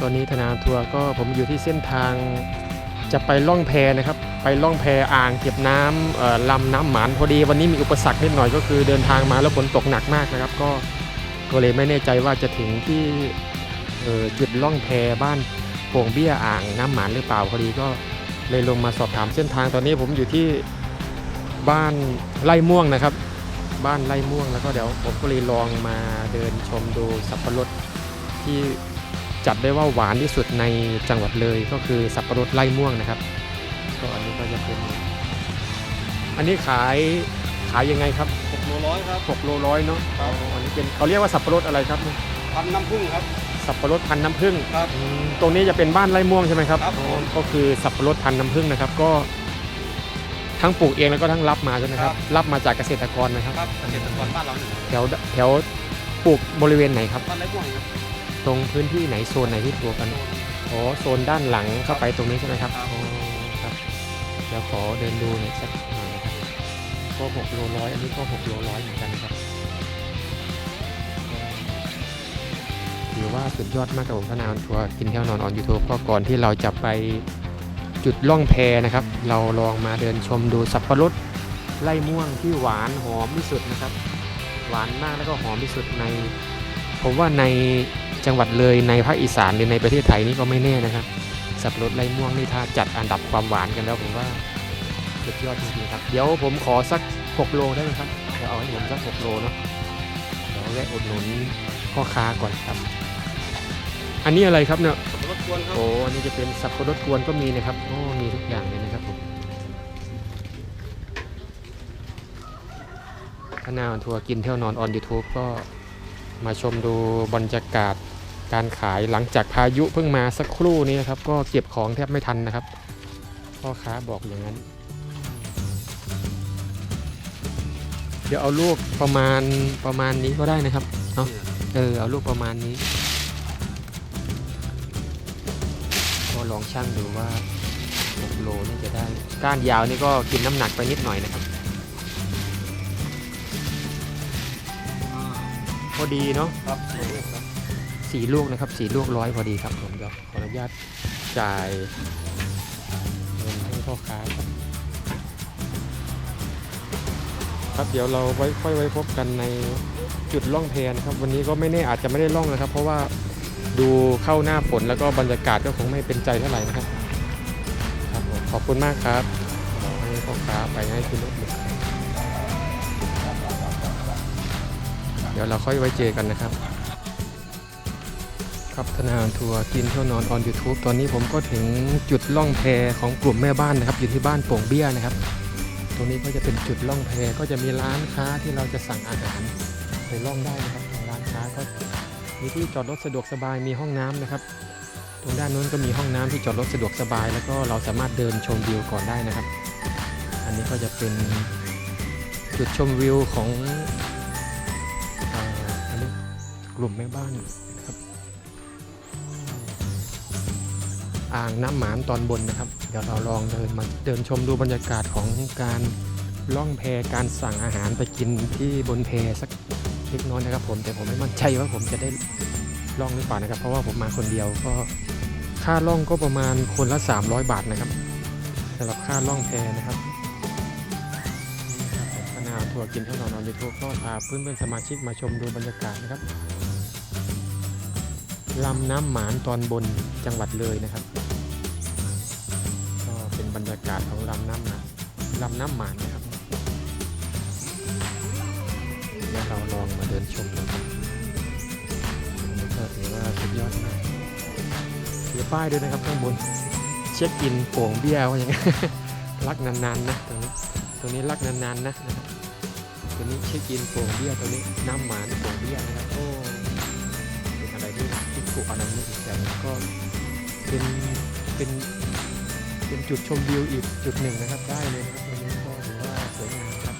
ตอนนี้ธนาทัวร์ก็ผมอยู่ที่เส้นทางจะไปล่องแพนะครับ ไปล่องแพอ่างเก็บน้ำลำน้ำหมานพอดีวันนี้มีอุปสรรคนิดหน่อยก็คือเดินทางมาแล้วฝนตกหนักมากนะครับ ก็ก็เลยไม่แน่ใจว่าจะถึงที่จุดล่องแพบ้านโป่งเบี้ยอ่างน้ำหมานหรือเปล่าพอดีก็เลยลงมาสอบถามเส้นทางตอนนี้ผมอยู่ที่บ้านไร่ม่วงนะครับ บ้านไร่ม่วงแล้วก็เดี๋ยวผมก็เลยลองมาเดินชมดูสับปะรดที่ จัดได้ว่าหวานที่สุดในจังหวัดเลยก็คือสับปะรดไร่ม่วงนะครับก็อันนี้ก็จะเป็น อันนี้ขายขายยังไงครับหกโลร้อยครับ 6โลร้อยเนาะครับอ๋ออันนี้เป็นเขาเรียกว่าสับปะรดอะไรครับ พันน้ำผึ้งครับ สับปะรดพันธุ์น้ำผึ้งครับ อืมตรงนี้จะเป็นบ้านไร่ม่วงใช่ไหมครับครับอ๋อก็คือสับปะรดพันธุ์น้ำผึ้งนะครับ ก็ทั้งปลูกเองแล้วก็ทั้งรับมาใช่ไหมครับ รับมาจากเกษตรกรนะครับ ครับเกษตรกรบ้านเราเนี่ยแถวแถวปลูกบริเวณไหนครับ บ้านไรม่วงครับ ตรงพื้นที่ไหนโซนไหนที่ปลูกกันอ๋อโซนด้านหลังเข้าไปตรงนี้ใช่ไหมครับครับอ๋อครับเดี๋ยวขอเดินดูหน่อยสักหน่อยนะครับก็หกโลร้อยอันนี้ก็หกโลร้อยเหมือนกันครับถือว่าสุดยอดมากกับผมพนาวทัวร์กินเที่ยวนอนออนยูทูบก็ก่อนที่เราจะไปจุดล่องแพนะครับ เราลองมาเดินชมดูสับปะรดไล่ม่วงที่หวานหอมที่สุดนะครับ หวานมากแล้วก็หอมที่สุดใน ผมว่าใน จังหวัดเลยในภาคอีสานหรือในประเทศไทยนี่ก็ไม่แน่นะครับ สับปะรดไล่ม่วงนี่ถ้าจัดอันดับความหวานกันแล้วผมว่าสุดยอดจริงๆครับ เดี๋ยวผมขอสัก 6 โลได้ไหมครับเดี๋ยวเอาให้ผมสัก 6 โลเนาะเดี๋ยวแวะอุดหนุนพ่อค้าก่อนครับ อันนี้อะไรครับเนี่ยรถกวนครับโอ้อันนี้จะเป็นสับปะรดกวนก็มีนะครับโอ้มีทุกอย่างเลยนะครับผมคณะทัวร์กินเที่ยวนอนออนยูทูบก็มาชมดูบรรยากาศ การขายหลังจากพายุเพิ่งมาสักครู่นี้นะครับ ก็เก็บของแทบไม่ทันนะครับ พ่อค้าบอกอย่างนั้น เดี๋ยวเอาลูกประมาณประมาณนี้ก็ได้นะครับเนาะเออเอาลูกประมาณนี้ก็ลองชั่งดูว่า6โลนี่จะได้ ก้านยาวนี่ก็กินน้ำหนักไปนิดหน่อยนะครับพอดีเนาะครับ สี่ลูกนะครับสี่ลูกร้อยพอดีครับผมเดี๋ยวขออนุญาตจ่ายเงินให้พ่อค้าครับครับเดี๋ยวเราไว้ค่อยไว้พบกันในจุดล่องแพนะครับ วันนี้ก็ไม่แน่อาจจะไม่ได้ล่องนะครับ เพราะว่าดูเข้าหน้าฝนแล้วก็บรรยากาศก็คงไม่เป็นใจเท่าไหร่นะครับครับขอบคุณมากครับให้พ่อค้าไปให้คุณรถหนึ่งเดี๋ยวเราค่อยไว้เจอกันนะครับ ครับธนาทัวร์กินเที่ยวนอนออน YouTube ตอนนี้ผมก็ถึงจุดล่องแพของกลุ่มแม่บ้านนะครับ อยู่ที่บ้านโป่งเบี้ยนะครับ ตรงนี้ก็จะเป็นจุดล่องแพก็จะมีร้านค้าที่เราจะสั่งอาหารไปล่องได้นะครับร้านค้าก็มีที่จอดรถสะดวกสบายมีห้องน้ำนะครับ ตรงด้านนู้นก็มีห้องน้ำที่จอดรถสะดวกสบาย แล้วก็เราสามารถเดินชมวิวก่อนได้นะครับ อันนี้ก็จะเป็นจุดชมวิวของออันนี้กลุ่มแม่บ้าน อ่างน้ำหมานตอนบนนะครับ เดี๋ยวเราลองเดินมาเดินชมดูบรรยากาศของการล่องแพการสั่งอาหารไปกินที่บนแพสักเล็กน้อยนะครับ ผมแต่ผมไม่มั่นใจว่าผมจะได้ล่องหรือเปล่านะครับ เพราะว่าผมมาคนเดียวก็ค่าล่องก็ประมาณคนละ 300 บาทนะครับสำหรับค่าล่องแพนะครับคณะทัวร์กินเท่านอนนอนยูทูบก็พาเพื่อนเพื่อนๆสมาชิกมาชมดูบรรยากาศนะครับลำน้ำหมานตอนบนจังหวัดเลยนะครับ รยากาศของลำน้ำหมานลำน้ำหมานนะครับเดี๋ยวเราลองมาเดินชมกันก็ถือว่าสุดยอดมากมีป้ายด้วยนะครับข้างบน เช็คอินโป่งเบี้ยวอย่างนั้นรักนานๆนะตรงนี้ตรงนี้รักนานๆนะนะครับตัวนี้เช็คอินโป่งเบี้ยตัวนี้น้ำหมานโป่งเบี้ยนะครับโอ้เป็นอะไรที่ที่ถูกอนามิอีกอย่างหนึ่งก็เป็นเป็น เป็นจุดชมวิวอีกจุดหนึ่งนะครับได้เลยนะครับตรงนี้ก็ถือว่าสวยงามครับ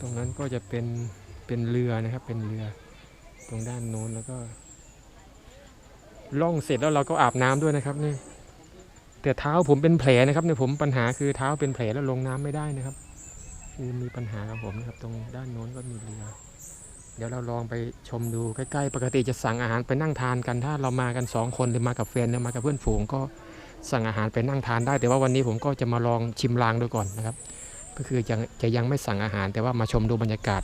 ตรงนั้นก็จะเป็นเป็นเรือนะครับเป็นเรือตรงด้านโน้นแล้วก็ล่องเสร็จแล้วเราก็อาบน้ำด้วยนะครับนี่ แต่เท้าผมเป็นแผลนะครับเนี่ยผมปัญหาคือเท้าเป็นแผลแล้วลงน้ำไม่ได้นะครับ คือมีปัญหากับผมนะครับ ตรงด้านโน้นก็มีเรือเดี๋ยวเราลองไปชมดูใกล้ๆ ปกติจะสั่งอาหารไปนั่งทานกันถ้าเรามากันสองคนหรือมากับแฟนหรือมากับเพื่อนฝูงก็สั่งอาหารไปนั่งทานได้ แต่ว่าวันนี้ผมก็จะมาลองชิมลางดูก่อนนะครับ ก็คือจะจะยังไม่สั่งอาหาร แต่ว่ามาชมดูบรรยากาศ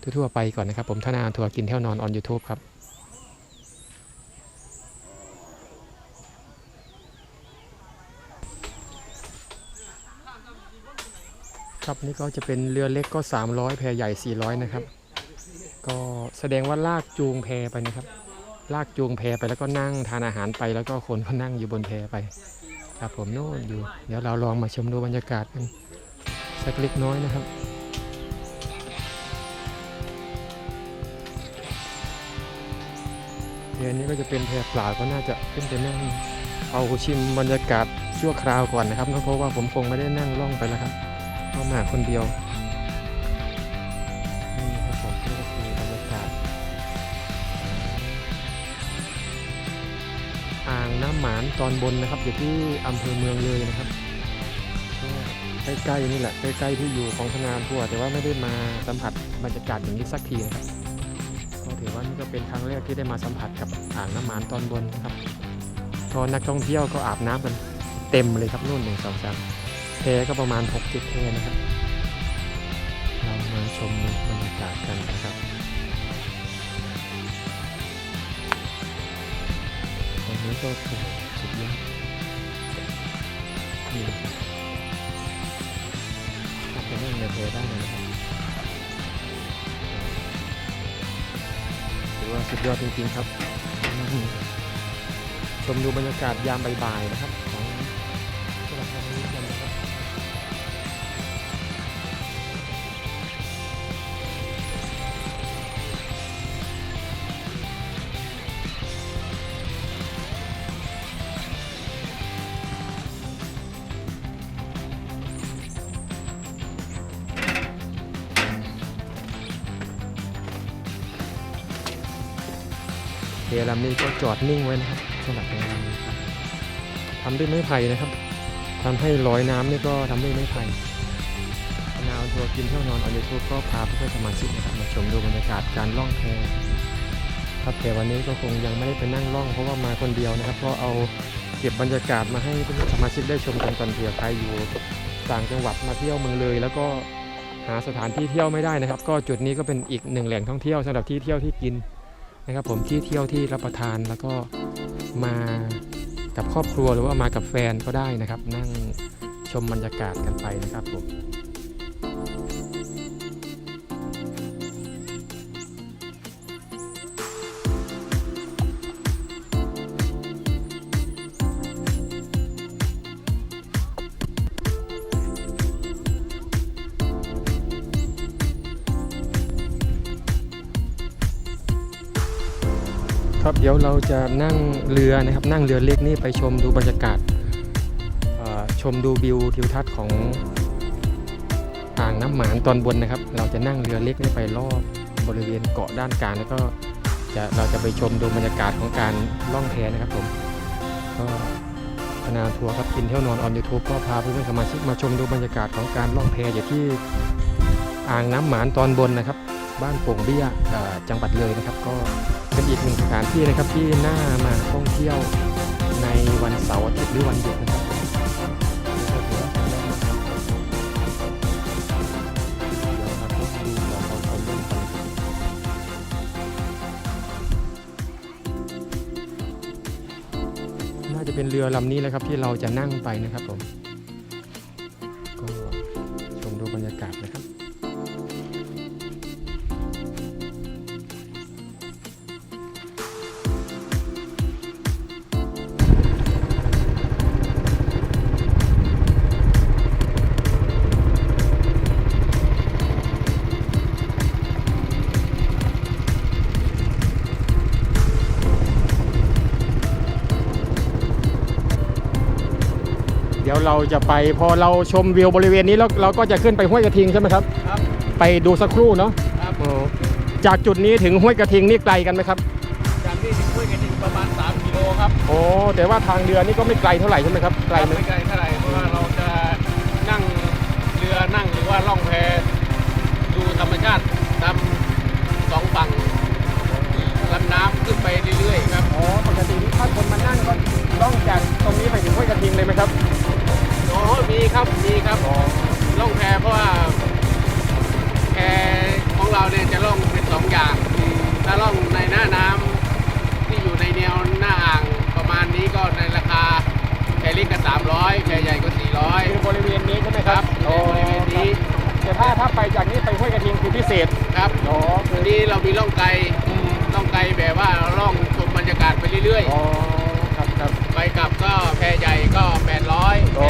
ทั่วๆไปก่อนนะครับ ผมธนาทัวร์กินเที่ยวนอนออน YouTube ครับ ครับนี่ก็จะเป็นเรือเล็กก็ 300 แพใหญ่ 400 นะครับ ก็แสดงว่าลากจูงแพไปนะครับ ลากจูงแพไปแล้วก็นั่งทานอาหารไปแล้วก็คนก็นั่งอยู่บนแพไป ครับผมโน่นอยู่ เดี๋ยวเราลองมาชมดูบรรยากาศกันสักเล็กน้อยนะครับเรือนี้ก็จะเป็นแพเปล่าก็น่าจะขึ้นไปนั่งเอาชิมบรรยากาศชั่วคราวก่อนนะครับเพราะว่าผมคงไม่ได้นั่งล่องไปแล้วครับ เข้ามาคนเดียว นี่ครับผมนี่ก็คือบรรยากาศอ่างน้ำหมานตอนบนนะครับ อยู่ที่อำเภอเมืองเลยนะครับใกล้ๆนี่แหละใกล้ๆที่อยู่ของพนามทั่ว แต่ว่าไม่ได้มาสัมผัสบรรยากาศอย่างนี้สักทีนะครับก็ถือว่านี่ก็เป็นครั้งแรกที่ได้มาสัมผัสกับอ่างน้ำหมานตอนบนนะครับก็นักท่องเที่ยวก็อาบน้ำกันเต็มเลยครับนู่นหนึ่งสองสาม ก็ประมาณ6กเจ็ดแพนะครับ เรามาชมบรรยากาศกันนะครับตอนนี้ก็โอ้สุดยอดนี่ครับถ้าไปนั่งในแพได้เลยนะครับถือว่าสุดยอดจริงๆครับ ชมดูบรรยากาศยามบ่ายๆนะครับ รือลำนี้ก็จอดนิ่งไว้นะครับสำหรับเรือลำนี้ครับทำด้วยไม้ไผ่นะครับทำให้ลอยน้ำนี่ก็ทำด้วยไม้ไผ่นาวทัวร์กินเที่ยวนอนออนยูทูบก็พาเพื่อนสมาชิกนะครับมาชมดูบรรยากาศการล่องแพครับแต่วันนี้ก็คงยังไม่ได้ไปนั่งล่อง เพราะว่ามาคนเดียวนะครับเพราะเอาเก็บบรรยากาศมาให้เพื่อนสมาชิกได้ชมกันก่อนเผื่อใครอยู่ต่างจังหวัดมาเที่ยวเมืองเลย แล้วก็หาสถานที่เที่ยวไม่ได้นะครับ ก็จุดนี้ก็เป็นอีกหนึ่งแหล่งท่องเที่ยวสำหรับที่เที่ยวที่กิน นะครับผมที่เที่ยวที่รับประทานแล้วก็มากับครอบครัวหรือว่ามากับแฟนก็ได้นะครับ นั่งชมบรรยากาศกันไปนะครับผม ดี๋ยวเราจะนั่งเรือนะครับ นั่งเรือเล็กนี่ไปชมดูบรรยากาศชมดูวิวทิวทัศน์ของอ่างน้ำหมานตอนบนนะครับ เราจะนั่งเรือเล็กนี่ไปรอบบริเวณเกาะด้านกลางแล้วก็จะเราจะไปชมดูบรรยากาศของการล่องแพนะครับผมก็พนาทัวร์ครับกินเที่ยวนอนออนยูทูบก็พาเพื่อนๆสมาชิกมาชมดูบรรยากาศของการล่องแพอยู่ที่อ่างน้ำหมานตอนบนนะครับ บ้านโป่งเบี้ยจังหวัดเลยนะครับก็ เป็นอีกหนึ่งสถานที่นะครับที่น่ามาท่องเที่ยวในวันเสาร์อาทิตย์หรือวันหยุดนะครับน่าต้องดูของเราคนเล่นกันน่าจะเป็นเรือลำนี้แหละครับที่เราจะนั่งไปนะครับผม เดี๋ยวเราจะไปพอเราชมวิวบริเวณนี้แล้วเราก็จะขึ้นไปห้วยกระทิงใช่ไหมครับ ครับ ไปดูสักครู่เนาะครับโอ้จากจุดนี้ถึงห้วยกระทิงนี่ไกลกันไหมครับ จากที่ถึงห้วยกระดิ่งประมาณ 3 กิโลครับครับโอ้แต่ว่าทางเรือนี่ก็ไม่ไกลเท่าไหร่ใช่ไหมครับไกลไหมไม่ไกลเท่าไหร่เพราะว่าเราจะนั่งเรือนั่งหรือว่าล่องแพดูธรรมชาติตามสองฝั่งลำน้ำขึ้นไปเรื่อยๆครับ อ๋อปกตินี่ถ้าคนมานั่งก็ล่องจากตรงนี้ไปถึงห้วยกระทิงเลยไหมครับ โอ้มีครับมีครับล่องแพเพราะว่าแพของเราเนี่ยจะล่องเป็นสองอย่างถ้าล่องในหน้าน้ำที่อยู่ในแนวหน้าอ่างประมาณนี้ก็ในราคาแพเล็กก็สามร้อยแพใหญ่ก็สี่ร้อยคือบริเวณนี้ใช่ไหมคครัรับบในบริเวณนี้แต่ถ้าถ้าไปจากนี้ไปห้วยกระทิงคือพิเศษครับอ๋อคืทีอนี้เรามีล่องไกลล่องไกลแบบว่าล่องชมบรรยากาศไปเรื่อยอ๋ กลับก็แพใหญ่ก็ 800แพ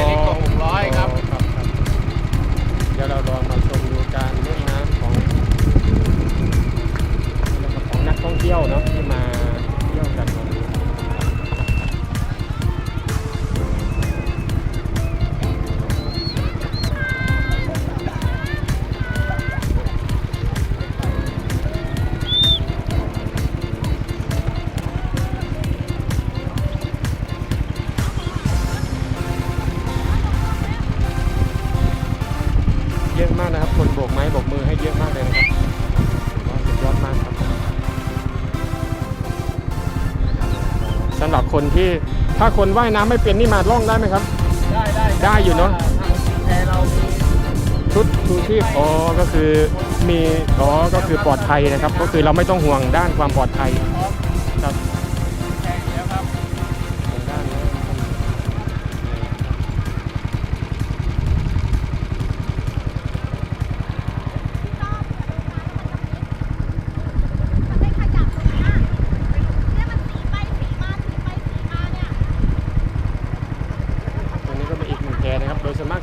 เล็กก็600ครับครับ ครับเดี๋ยวเราลองมาชมดูการเล่นน้ำของของนักท่องเที่ยวเนาะ ไม้โบกมือให้เยอะมากเลยนะครับถือว่าสุดยอดมากครับสำหรับคนที่ถ้าคนว่ายน้ำไม่เป็นนี่มาล่องได้ไหมครับ ได้ได้ได้อยู่เนอะ แพเรามีชุดชูชีพอ๋อก็คือมีอ๋อก็คือปลอดภัยนะครับ ก็คือเราไม่ต้องห่วงด้านความปลอดภัย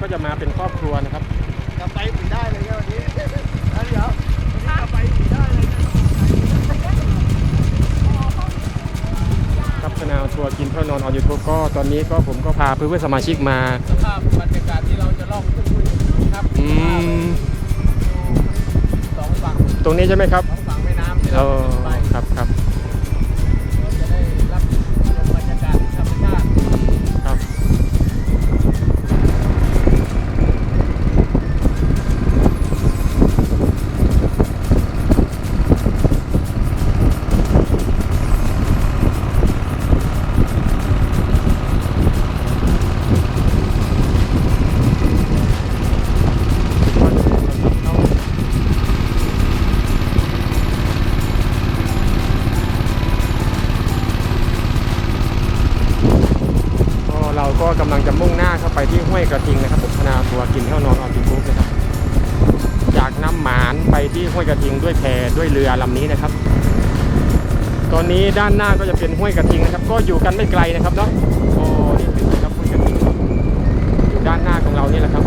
กก็จะมาเป็นครอบครัวนะครับกลับไปผีได้เลยครับวันนี้แล้วเดี๋ยววันนี้กลับไปผีได้เลยนะครับคณะทัวร์กินเพื่อนอนออนยูทูบก็ตอนนี้ก็ผมก็พาเพื่อนๆสมาชิกมาสภาพบรรยากาศที่เราจะล่องขึ้นไปครับอืมสองฝั่งตรงนี้ใช่ไหมครับสองฝั่งแม่น้ำที่เอเราอขึ้นไปครับครับ ด้านหน้าก็จะเป็นห้วยกระทิงนะครับ ก็อยู่กันไม่ไกลนะครับเนาะโอ้นี่คือครับห้วยกระทิงอยู่ด้านหน้าของเรานี่แหละครับ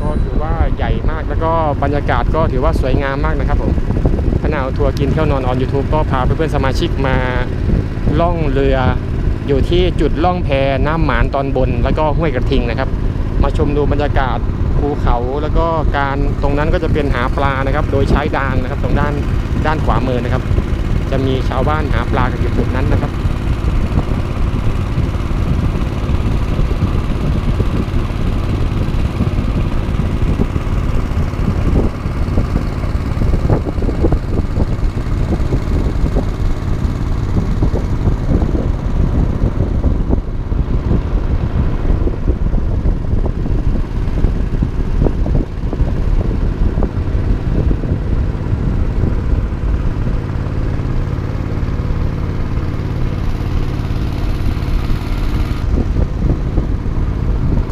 ก็ถือว่าใหญ่มากแล้วก็บรรยากาศก็ถือว่าสวยงามมากนะครับผมพนาวทัวร์กินเที่ยวนอนออน YouTube ก็พาเพื่อนๆสมาชิกมาล่องเรือ อยู่ที่จุดล่องแพน้ำหมานตอนบน แล้วก็ห้วยกระทิงนะครับ มาชมดูบรรยากาศภูเขาแล้วก็การตรงนั้นก็จะเป็นหาปลานะครับ โดยใช้ดางนะครับ ตรงด้านด้านขวามือนะครับ จะมีชาวบ้านหาปลากันอยู่จุดนั้นนะครับ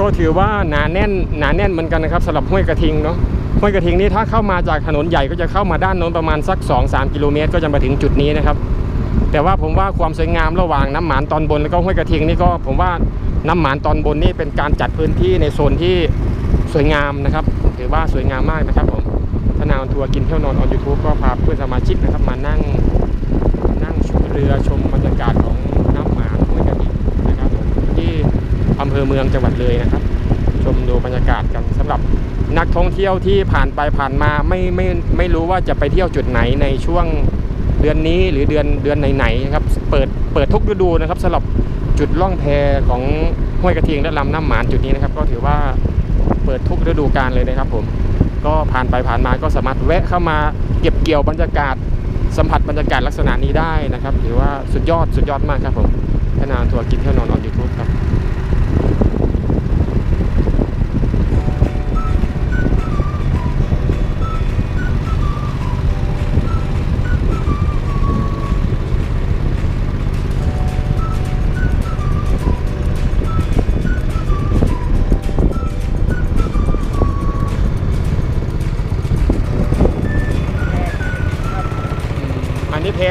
ก็ ถือว่าหนาแน่นหนาแน่นเหมือนกันนะครับสำหรับห้วยกระทิงเนาะห้วยกระทิงนี้ถ้าเข้ามาจากถนนใหญ่ก็จะเข้ามาด้านโน้นประมาณสัก 2-3 กิโลเมตร ก็จะมาถึงจุดนี้นะครับ แต่ว่าผมว่าความสวยงามระหว่างน้ำหมานตอนบนแล้วก็ห้วยกระทิงนี่ก็ผมว่าน้ำหมานตอนบนนี่เป็นการจัดพื้นที่ในโซนที่สวยงามนะครับถือว่าสวยงามมากนะครับผมทนาวทัวร์กินเที่ยวนอนออนยูทูบก็พาเพื่อนสมาชิกนะครับมานั่งนั่งชมเรือชมบรรยากาศของน้ำหมานห้วยกระทิงนะครับผมที่ อำเภอเมืองจังหวัดเลยนะครับ ชมดูบรรยากาศกันสำหรับนักท่องเที่ยวที่ผ่านไปผ่านมาไม่ไม่ไม่รู้ว่าจะไปเที่ยวจุดไหนในช่วงเดือนนี้หรือเดือนเดือนไหนๆนะครับเปิดเปิดทุกฤดูนะครับสำหรับจุดล่องแพของห้วยกระเทิงและลำน้ำหมานจุดนี้นะครับ ก็ถือว่าเปิดทุกฤดูกาลเลยนะครับผมก็ผ่านไปผ่านมาก็สามารถแวะเข้ามาเก็บเกี่ยวบรรยากาศสัมผัสบรรยากาศลักษณะนี้ได้นะครับถือว่าสุดยอดสุดยอดมากครับผมพนานทัวร์กินเที่ยวนอนออนยูทูบครับ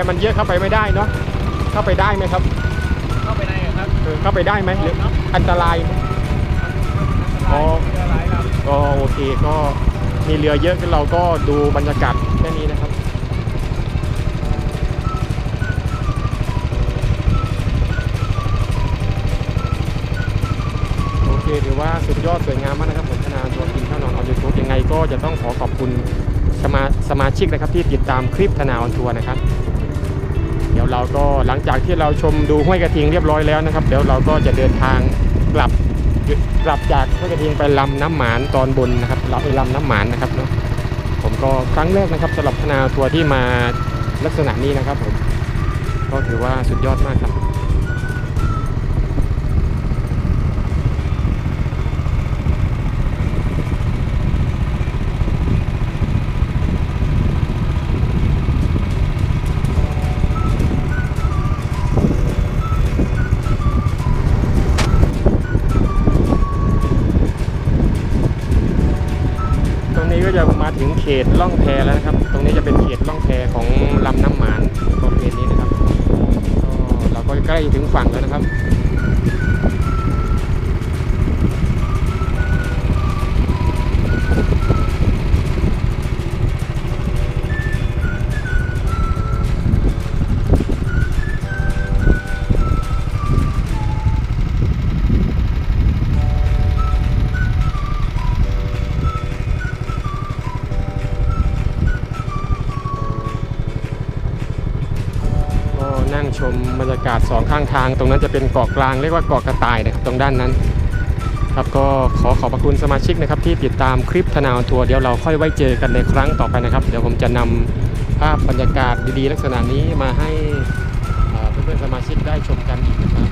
มันเยอะเข้าไปไม่ได้เนาะเข้าไปได้ไหมครับเข้าไปในครับเออเข้าไปได้ไหมหรืออันตรายไหมอ๋อเรืออะไรครับก็โอเคก็มีเรือเยอะก็เราก็ดูบรรยากาศแค่นี้นะครับโอเคถือว่าสุดยอดสวยงามมากนะครับผมธนาตัวกินข้าวนอนออนยูทูบยังไงก็จะต้องขอขอบคุณสมาสมาชิกนะครับที่ติดตามคลิปธนาออนทัวร์นะครับ เดี๋ยวเราก็หลังจากที่เราชมดูห้วยกระทิงเรียบร้อยแล้วนะครับ เดี๋ยวเราก็จะเดินทางกลับกลับจากห้วยกระทิงไปลำน้ำหมานตอนบนนะครับเราไปลำน้ำหมานนะครับเนาะผมก็ครั้งแรกนะครับสำหรับคณะทัวร์ที่มาลักษณะนี้นะครับผมก็ถือว่าสุดยอดมากครับ ตล่องแพแล้วนะครับ ตรงนี้จะเป็นเขตล่องแพของลำน้ำหมานบริเวณนี้นะครับก็เราก็ใกล้ถึงฝั่งแล้วนะครับ ทางตรงนั้นจะเป็นเกาะกลางเรียกว่าเกาะกระต่ายนะครับตรงด้านนั้น ครับก็ขอขอบพระคุณสมาชิกนะครับที่ติดตามคลิปทนาวทัวร์เดี๋ยวเราค่อยไว้เจอกันในครั้งต่อไปนะครับ เดี๋ยวผมจะนำภาพบรรยากาศดีๆ ลักษณะนี้มาให้เอ่อเพื่อนๆสมาชิกได้ชมกันอีกนะครับ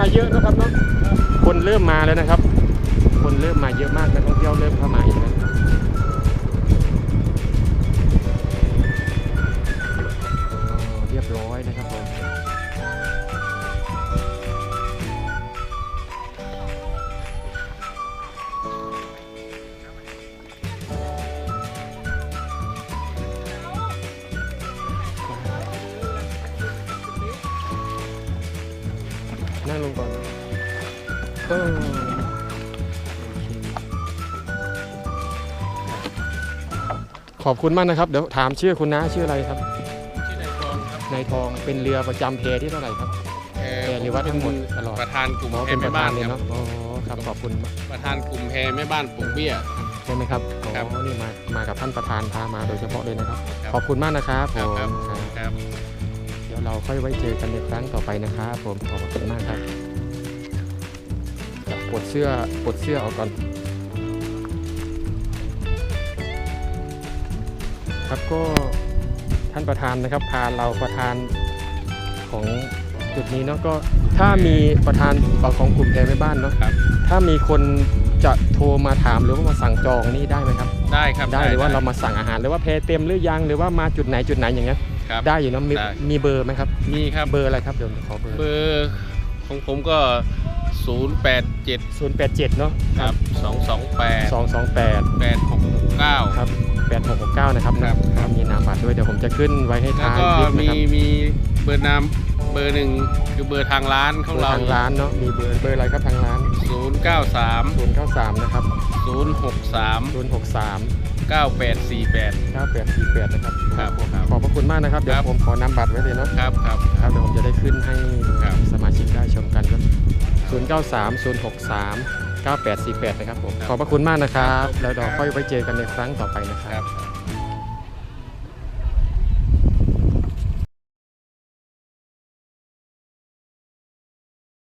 มาเยอะนะครับเนาะคนเริ่มมาแล้วนะครับ คนเริ่มมาเยอะมากนักท่องเที่ยวเริ่มเข้ามาอีกแล้ว อบคุณมากนะครับ เดี๋ยวถามชื่อคุณน้าชื่ออะไรครับที่ในกองครับนายทองเป็นเรือประจำเพที่เท่าไหร่ครับแพเพหรือว่าทั้งหมดตลอดประธานกลุ่มอ๋อแพเป็นปแม่ระธาบ้านนเลยครับเนาะอ๋อครับขอบคุณมากประธานกลุ่มแพแม่บ้านปลูกเบี้ยช่ไหมครับครัอ๋บอนี่มามากับท่านประธานพามาโดยเฉพาะเลยนะครับครับ ขอบคุณมากนะครับผครับมครับครับ ครับ เดี๋ยวเราค่อยไว้เจอกันในครั้งต่อไปนะครับผมขอบคุณมากครับเดี๋ยวปลดเสื้อปลดเสื้อออกก่อน ครับก็ท่านประธานนะครับพาเราประธานของจุดนี้เนาะก็ถ้ามีประธานของกลุ่มแพรแม่บ้านเนาะครับถ้ามีคนจะโทรมาถามหรือว่ามาสั่งจองนี่ได้ไหมครับ ได้ครับได้หรือว่าเรามาสั่งอาหารหรือว่าแพรเต็มหรือยังหรือว่ามาจุดไหนจุดไหนอย่างเงี้ยครับได้อยู่เนอะมีได้ มีเบอร์ไหมครับ มีครับเบอร์อะไรครับเดี๋ยวขอเบอร์เบอร์ของผมก็ 087ศูนย์แปดเจ็ดเนาะครับ 228สองสองแปด8669 ครับ แปดหกหกเก้านะครับครับครับ มีนามบัตรด้วยเดี๋ยวผมจะขึ้นไว้ให้แล้วท้ายก็คลิปนะมีครับมีเบอร์น้ำเบอร์หนึ่งคือเบอร์ทางร้านของเบอเราร์ทางร้านเนาะมีเบอร์เบอร์อะไรครับทางร้าน093ศูนย์เก้าสามนะครับ063ศูนย์หกสาม9848เก้าแปดสี่แปดนะครับครับผมครับขอบพระคุณมากนะครับ เดี๋ยครัวบผมขอนำบัตรไว้เลยเนาะครับครับ ครับเดี๋ยวผมจะได้ขึ้นให้ครับ สมาชิกได้ชมกันครับ093 063 9848 นะครับผม ขอบพระคุณมากนะครับ แล้วเราค่อยไว้เจอกันในครั้งต่อไปนะคครัรับบ